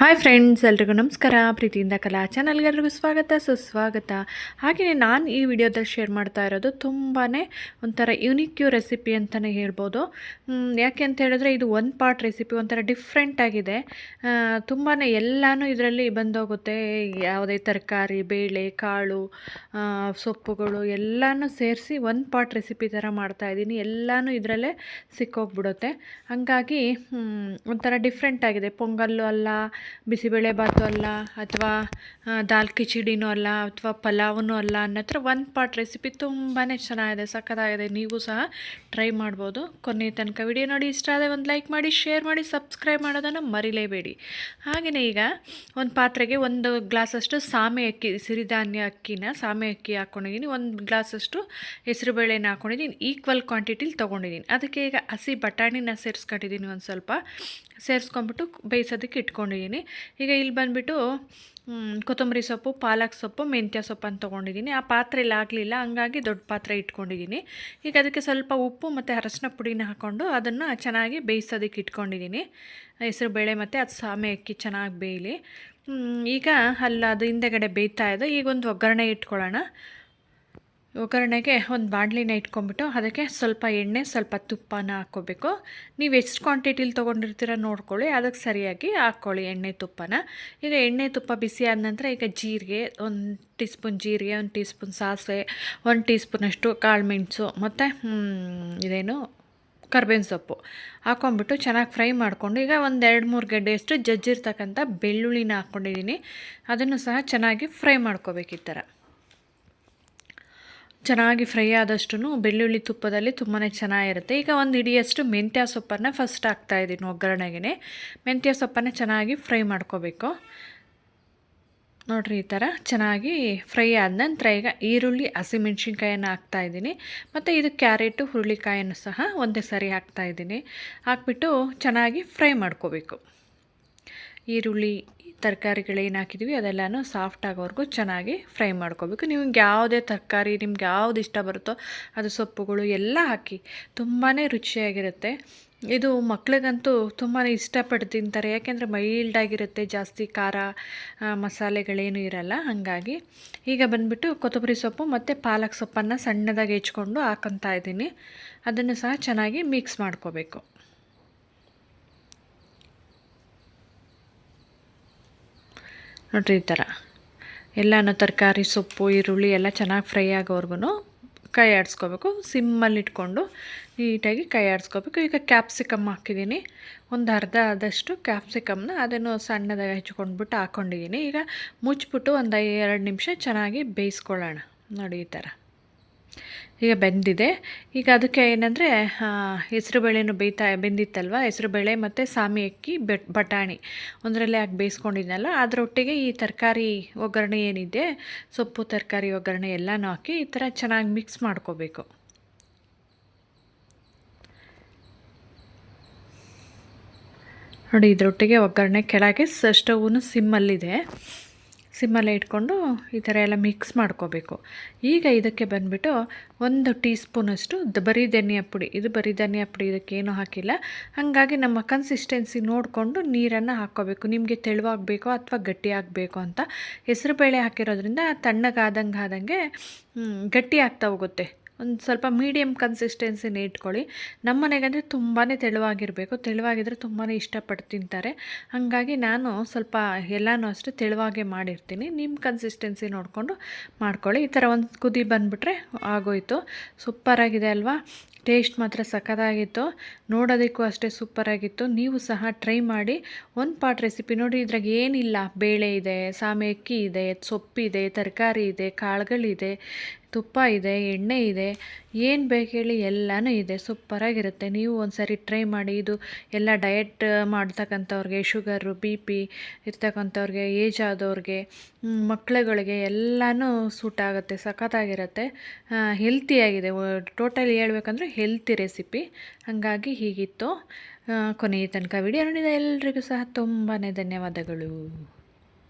Hi friends ಎಲ್ರಿಗೂ ನಮಸ್ಕಾರ. ಪ್ರೀತಿಯಿಂದ ಕಲಾ ಚಾನಲ್ಗೆ ಎಲ್ರಿಗೂ ಸ್ವಾಗತ, ಸುಸ್ವಾಗತ. ಹಾಗೆಯೇ ನಾನು ಈ ವಿಡಿಯೋದಲ್ಲಿ ಶೇರ್ ಮಾಡ್ತಾ ಇರೋದು ತುಂಬಾ ಒಂಥರ ಯುನಿಕ್ಯೂ ರೆಸಿಪಿ ಅಂತಲೇ ಹೇಳ್ಬೋದು. ಯಾಕೆ ಅಂತ ಹೇಳಿದ್ರೆ ಇದು ಒನ್ ಪಾರ್ಟ್ ರೆಸಿಪಿ ಒಂಥರ ಡಿಫ್ರೆಂಟ್ ಆಗಿದೆ. ತುಂಬಾ ಎಲ್ಲಾನು ಇದರಲ್ಲಿ ಬಂದೋಗುತ್ತೆ. ಯಾವುದೇ ತರಕಾರಿ, ಬೇಳೆ, ಕಾಳು ಸೊಪ್ಪುಗಳು ಎಲ್ಲನೂ ಸೇರಿಸಿ ಒನ್ ಪಾರ್ಟ್ ರೆಸಿಪಿ ಥರ ಮಾಡ್ತಾಯಿದ್ದೀನಿ ಎಲ್ಲನೂ ಇದರಲ್ಲೇ ಸಿಕ್ಕೋಗ್ಬಿಡುತ್ತೆ. ಹಂಗಾಗಿ ಒಂಥರ ಡಿಫ್ರೆಂಟ್ ಆಗಿದೆ. ಪೊಂಗಲ್ಲು ಅಲ್ಲ ಬಿಸಿಬೇಳೆ ಭಾತು ಅಲ್ಲ ಅಥವಾ ದಾಲ್ ಕಿಚಡಿನೂ ಅಲ್ಲ ಅಥವಾ ಪಲಾವೂ ಅಲ್ಲ ಅನ್ನೋ ಒಂದು ಪಾಟ್ ರೆಸಿಪಿ ತುಂಬಾ ಚೆನ್ನಾಗಿದೆ, ಸಖತ್ತಾಗಿದೆ. ನೀವು ಸಹ ಟ್ರೈ ಮಾಡ್ಬೋದು. ಕೊನೆ ತನಕ ವಿಡಿಯೋ ನೋಡಿ ಇಷ್ಟ ಆದರೆ ಒಂದು ಲೈಕ್ ಮಾಡಿ ಶೇರ್ ಮಾಡಿ ಸಬ್ಸ್ಕ್ರೈಬ್ ಮಾಡೋದನ್ನು ಮರಿಲೇಬೇಡಿ. ಹಾಗೆಯೇ ಈಗ ಒಂದು ಪಾತ್ರೆಗೆ ಒಂದು ಗ್ಲಾಸಷ್ಟು ಸಾಮೆ ಅಕ್ಕಿ, ಸಿರಿಧಾನ್ಯ ಅಕ್ಕಿನ ಸಾಮೆ ಅಕ್ಕಿ ಹಾಕ್ಕೊಂಡಿದ್ದೀನಿ ಒಂದು ಗ್ಲಾಸಷ್ಟು ಹೆಸರುಬೇಳೆನ ಹಾಕ್ಕೊಂಡಿದ್ದೀನಿ ಈಕ್ವಲ್ ಕ್ವಾಂಟಿಟಿಲಿ ತೊಗೊಂಡಿದ್ದೀನಿ. ಅದಕ್ಕೆ ಈಗ ಹಸಿ ಬಟಾಣಿನ ಸೇರಿಸ್ಕೊಂಡಿದ್ದೀನಿ ಒಂದು ಸ್ವಲ್ಪ. ಸೇರಿಸ್ಕೊಂಬಿಟ್ಟು ಬೇಯಿಸೋದಕ್ಕೆ ಇಟ್ಕೊಂಡಿದ್ದೀನಿ. ಈಗ ಇಲ್ಲಿ ಬಂದುಬಿಟ್ಟು ಕೊತ್ತಂಬರಿ ಸೊಪ್ಪು, ಪಾಲಕ್ ಸೊಪ್ಪು, ಮೆಂತ್ಯ ಸೊಪ್ಪು ಅಂತ ತೊಗೊಂಡಿದ್ದೀನಿ. ಆ ಪಾತ್ರೆಯಲ್ಲಿ ಆಗಲಿಲ್ಲ, ಹಂಗಾಗಿ ದೊಡ್ಡ ಪಾತ್ರೆ ಇಟ್ಕೊಂಡಿದ್ದೀನಿ. ಈಗ ಅದಕ್ಕೆ ಸ್ವಲ್ಪ ಉಪ್ಪು ಮತ್ತು ಅರಶಿನ ಪುಡಿನ ಹಾಕ್ಕೊಂಡು ಅದನ್ನು ಚೆನ್ನಾಗಿ ಬೇಯಿಸೋದಕ್ಕೆ ಇಟ್ಕೊಂಡಿದ್ದೀನಿ. ಹೆಸರು ಬೇಳೆ ಮತ್ತು ಅದು ಸಾಮೆ ಅಕ್ಕಿ ಚೆನ್ನಾಗಿ ಬೇಯಲಿ. ಈಗ ಅಲ್ಲ, ಅದು ಹಿಂದೆಗಡೆ ಬೇಯ್ತಾ ಇದೆ. ಈಗ ಒಂದು ಒಗ್ಗರಣೆ ಇಟ್ಕೊಳ್ಳೋಣ. ಒಗ್ಗರಣೆಗೆ ಒಂದು ಬಾಣಲಿನ ಇಟ್ಕೊಂಡ್ಬಿಟ್ಟು ಅದಕ್ಕೆ ಸ್ವಲ್ಪ ಎಣ್ಣೆ, ಸ್ವಲ್ಪ ತುಪ್ಪನ ಹಾಕ್ಕೋಬೇಕು. ನೀವು ಎಷ್ಟು ಕ್ವಾಂಟಿಟಿಲಿ ತೊಗೊಂಡಿರ್ತೀರ ನೋಡ್ಕೊಳ್ಳಿ. ಅದಕ್ಕೆ ಸರಿಯಾಗಿ ಹಾಕ್ಕೊಳ್ಳಿ ಎಣ್ಣೆ, ತುಪ್ಪನ. ಈಗ ಎಣ್ಣೆ, ತುಪ್ಪ ಬಿಸಿ ಆದ ನಂತರ ಈಗ ಜೀರಿಗೆ, ಒಂದು ಟೀ ಸ್ಪೂನ್ ಜೀರಿಗೆ, ಒಂದು ಟೀ ಸ್ಪೂನ್ ಸಾಸಿವೆ, ಒಂದು ಟೀ ಸ್ಪೂನಷ್ಟು ಕಾಳು ಮೆಣಸು, ಮತ್ತು ಇದೇನು, ಕರ್ಬೇವಿನ ಸೊಪ್ಪು ಹಾಕ್ಕೊಂಬಿಟ್ಟು ಚೆನ್ನಾಗಿ ಫ್ರೈ ಮಾಡಿಕೊಂಡು ಈಗ ಒಂದು ಎರಡು ಮೂರು ಗಡ್ಡೆಯಷ್ಟು ಜಜ್ಜಿರ್ತಕ್ಕಂಥ ಬೆಳ್ಳುಳ್ಳಿನ ಹಾಕ್ಕೊಂಡಿದ್ದೀನಿ. ಅದನ್ನು ಸಹ ಚೆನ್ನಾಗಿ ಫ್ರೈ ಮಾಡ್ಕೋಬೇಕು ಈ ಥರ. ಚೆನ್ನಾಗಿ ಫ್ರೈ ಆದಷ್ಟು ಬೆಳ್ಳುಳ್ಳಿ ತುಪ್ಪದಲ್ಲಿ ತುಂಬಾ ಚೆನ್ನಾಗಿರುತ್ತೆ. ಈಗ ಒಂದು ಹಿಡಿಯಷ್ಟು ಮೆಂತ್ಯ ಸೊಪ್ಪನ್ನು ಫಸ್ಟ್ ಹಾಕ್ತಾಯಿದ್ದೀನಿ ಒಗ್ಗರಣೆಗೆ ಮೆಂತ್ಯ ಸೊಪ್ಪನ್ನು ಚೆನ್ನಾಗಿ ಫ್ರೈ ಮಾಡ್ಕೋಬೇಕು. ನೋಡಿರಿ ಈ ಥರ ಚೆನ್ನಾಗಿ ಫ್ರೈ ಆದ ನಂತರ ಈಗ ಈರುಳ್ಳಿ, ಹಸಿಮೆಣ್ಸಿನ್ಕಾಯನ್ನು ಹಾಕ್ತಾಯಿದ್ದೀನಿ ಮತ್ತು ಇದು ಕ್ಯಾರೆಟು, ಹುರುಳಿಕಾಯನ್ನು ಸಹ ಒಂದೇ ಸಾರಿ ಹಾಕ್ತಾಯಿದ್ದೀನಿ ಹಾಕ್ಬಿಟ್ಟು ಚೆನ್ನಾಗಿ ಫ್ರೈ ಮಾಡ್ಕೋಬೇಕು. ಈರುಳ್ಳಿ ತರಕಾರಿಗಳೇನು ಹಾಕಿದ್ವಿ ಅದೆಲ್ಲನೂ ಸಾಫ್ಟ್ ಆಗೋವರೆಗೂ ಚೆನ್ನಾಗಿ ಫ್ರೈ ಮಾಡ್ಕೋಬೇಕು. ನಿಮ್ಗೆ ಯಾವುದೇ ತರಕಾರಿ, ನಿಮ್ಗೆ ಯಾವ್ದು ಇಷ್ಟ ಬರುತ್ತೋ ಅದು ಸೊಪ್ಪುಗಳು ಎಲ್ಲ ಹಾಕಿ ತುಂಬಾ ರುಚಿಯಾಗಿರುತ್ತೆ. ಇದು ಮಕ್ಳಿಗಂತೂ ತುಂಬಾ ಇಷ್ಟಪಟ್ಟು ತಿಂತಾರೆ. ಯಾಕೆಂದರೆ ಮೈಲ್ಡಾಗಿರುತ್ತೆ, ಜಾಸ್ತಿ ಖಾರ ಮಸಾಲೆಗಳೇನು ಇರಲ್ಲ. ಹಾಗಾಗಿ ಈಗ ಬಂದುಬಿಟ್ಟು ಕೊತ್ತಂಬರಿ ಸೊಪ್ಪು ಮತ್ತು ಪಾಲಕ್ ಸೊಪ್ಪನ್ನು ಸಣ್ಣದಾಗಿ ಹೆಚ್ಕೊಂಡು ಹಾಕೊತಾ ಇದ್ದೀನಿ. ಅದನ್ನು ಸಹ ಚೆನ್ನಾಗಿ ಮಿಕ್ಸ್ ಮಾಡ್ಕೋಬೇಕು. ನೋಡ್ರಿ ಈ ಥರ. ಎಲ್ಲನೂ ತರಕಾರಿ, ಸೊಪ್ಪು, ಈರುಳ್ಳಿ ಎಲ್ಲ ಚೆನ್ನಾಗಿ ಫ್ರೈ ಆಗೋವರೆಗೂ ಕೈ ಆಡಿಸ್ಕೋಬೇಕು. ಸಿಮ್ಮಲ್ಲಿ ಇಟ್ಕೊಂಡು ನೀಟಾಗಿ ಕೈ ಆಡಿಸ್ಕೋಬೇಕು. ಈಗ ಕ್ಯಾಪ್ಸಿಕಮ್ ಹಾಕಿದ್ದೀನಿ. ಒಂದು ಅರ್ಧ ಆದಷ್ಟು ಕ್ಯಾಪ್ಸಿಕಮ್ನ ಅದನ್ನು ಸಣ್ಣದಾಗಿ ಹಚ್ಕೊಂಡ್ಬಿಟ್ಟು ಹಾಕ್ಕೊಂಡಿದ್ದೀನಿ ಈಗ ಮುಚ್ಚಿಬಿಟ್ಟು ಒಂದು ಎರಡು ನಿಮಿಷ ಚೆನ್ನಾಗಿ ಬೇಯಿಸ್ಕೊಳ್ಳೋಣ. ನೋಡಿ ಈ ಥರ. ಈಗ ಬೆಂದಿದೆ. ಈಗ ಅದಕ್ಕೆ ಏನಂದರೆ ಹೆಸರುಬೇಳೆನೂ ಬೇಯ್ತಾ ಬೆಂದಿತ್ತಲ್ವ? ಹೆಸರುಬೇಳೆ ಮತ್ತು ಸಾಮಿ ಅಕ್ಕಿ ಬೆಟ್ ಬಟಾಣಿ ಒಂದರಲ್ಲೇ ಹಾಕಿ ಬೇಯಿಸ್ಕೊಂಡಿದ್ನಲ್ಲ, ಅದರೊಟ್ಟಿಗೆ ಈ ತರಕಾರಿ ಒಗ್ಗರಣೆ ಏನಿದೆ, ಸೊಪ್ಪು ತರಕಾರಿ ಒಗ್ಗರಣೆ ಎಲ್ಲನೂ ಹಾಕಿ ಈ ಥರ ಚೆನ್ನಾಗಿ ಮಿಕ್ಸ್ ಮಾಡ್ಕೋಬೇಕು. ನೋಡಿ, ಇದರೊಟ್ಟಿಗೆ ಒಗ್ಗರಣೆ ಕೆಳಗೆ ಸ್ಟವ್ನು ಸಿಮ್ಮಲ್ಲಿದೆ. ಸಿಮ್ಮಲ್ಲೇ ಇಟ್ಕೊಂಡು ಈ ಥರ ಎಲ್ಲ ಮಿಕ್ಸ್ ಮಾಡ್ಕೋಬೇಕು. ಈಗ ಇದಕ್ಕೆ ಬಂದುಬಿಟ್ಟು ಒಂದು ಟೀ ಸ್ಪೂನಷ್ಟು ಬರೀ ಧನಿಯಾ ಪುಡಿ. ಇದು ಬರೀ ಧನಿಯಾ ಪುಡಿ ಇದಕ್ಕೇನು ಹಾಕಿಲ್ಲ. ಹಾಗಾಗಿ ನಮ್ಮ ಕನ್ಸಿಸ್ಟೆನ್ಸಿ ನೋಡಿಕೊಂಡು ನೀರನ್ನು ಹಾಕ್ಕೋಬೇಕು. ನಿಮಗೆ ತೆಳುವಾಗಬೇಕು ಅಥವಾ ಗಟ್ಟಿ ಆಗಬೇಕು ಅಂತ. ಹೆಸರುಬೇಳೆ ಹಾಕಿರೋದ್ರಿಂದ ತಣ್ಣಗಾದಂಗೆ ಆದಂಗೆ ಗಟ್ಟಿ ಆಗ್ತಾ ಹೋಗುತ್ತೆ. ಒಂದು ಸ್ವಲ್ಪ ಮೀಡಿಯಮ್ ಕನ್ಸಿಸ್ಟೆನ್ಸಿನ ಇಟ್ಕೊಳ್ಳಿ. ನಮ್ಮ ಮನೆಗಂದರೆ ತುಂಬಾ ತೆಳುವಾಗಿರಬೇಕು. ತೆಳುವಾಗಿದ್ದರೆ ತುಂಬಾ ಇಷ್ಟಪಟ್ಟು ತಿಂತಾರೆ. ಹಾಗಾಗಿ ನಾನು ಸ್ವಲ್ಪ ಎಲ್ಲನೂ ಅಷ್ಟೇ ತೆಳುವಾಗೆ ಮಾಡಿರ್ತೀನಿ. ನಿಮ್ಮ ಕನ್ಸಿಸ್ಟೆನ್ಸಿ ನೋಡಿಕೊಂಡು ಮಾಡ್ಕೊಳ್ಳಿ. ಈ ಥರ ಒಂದು ಕುದಿ ಬಂದುಬಿಟ್ರೆ ಆಗೋಯಿತು. ಸೂಪರಾಗಿದೆ ಅಲ್ವಾ? ಟೇಸ್ಟ್ ಮಾತ್ರ ಸಖತ್ತಾಗಿತ್ತು. ನೋಡೋದಕ್ಕೂ ಅಷ್ಟೇ ಸೂಪರಾಗಿತ್ತು. ನೀವು ಸಹ ಟ್ರೈ ಮಾಡಿ. ಒಂದು ಪಾಟ್ ರೆಸಿಪಿ ನೋಡಿ. ಇದ್ರಾಗ ಏನಿಲ್ಲ. ಬೇಳೆ ಇದೆ ಸಾಮೆ ಅಕ್ಕಿ ಇದೆ, ಸೊಪ್ಪಿದೆ, ತರಕಾರಿ ಇದೆ, ಕಾಳುಗಳಿದೆ, ತುಪ್ಪ ಇದೆ, ಎಣ್ಣೆ ಇದೆ. ಏನು ಬೇಕು ಹೇಳಿ ಎಲ್ಲನೂ ಇದೆ, ಸೂಪರಾಗಿರುತ್ತೆ. ನೀವು ಒಂದು ಸರಿ ಟ್ರೈ ಮಾಡಿ, ಇದು ಎಲ್ಲ ಡಯಟ್ ಮಾಡ್ತಕ್ಕಂಥವ್ರಿಗೆ ಶುಗರು ಬಿ ಪಿ ಇರ್ತಕ್ಕಂಥವ್ರಿಗೆ ಏಜ್ ಆದವ್ರಿಗೆ ಮಕ್ಕಳುಗಳಿಗೆ ಎಲ್ಲನೂ ಸೂಟ್ ಆಗುತ್ತೆ, ಸಖತ್ತಾಗಿರುತ್ತೆ. ಹೆಲ್ತಿಯಾಗಿದೆ ಟೋಟಲಿ ಹೇಳ್ಬೇಕಂದ್ರೆ ಹೆಲ್ತಿ ರೆಸಿಪಿ ಹಾಗಾಗಿ ಹೀಗಿತ್ತು. ಕೊನೆಯ ತನಕ ವಿಡಿಯೋ ನೋಡಿದ ಎಲ್ರಿಗೂ ಸಹ ತುಂಬಾ ಧನ್ಯವಾದಗಳು.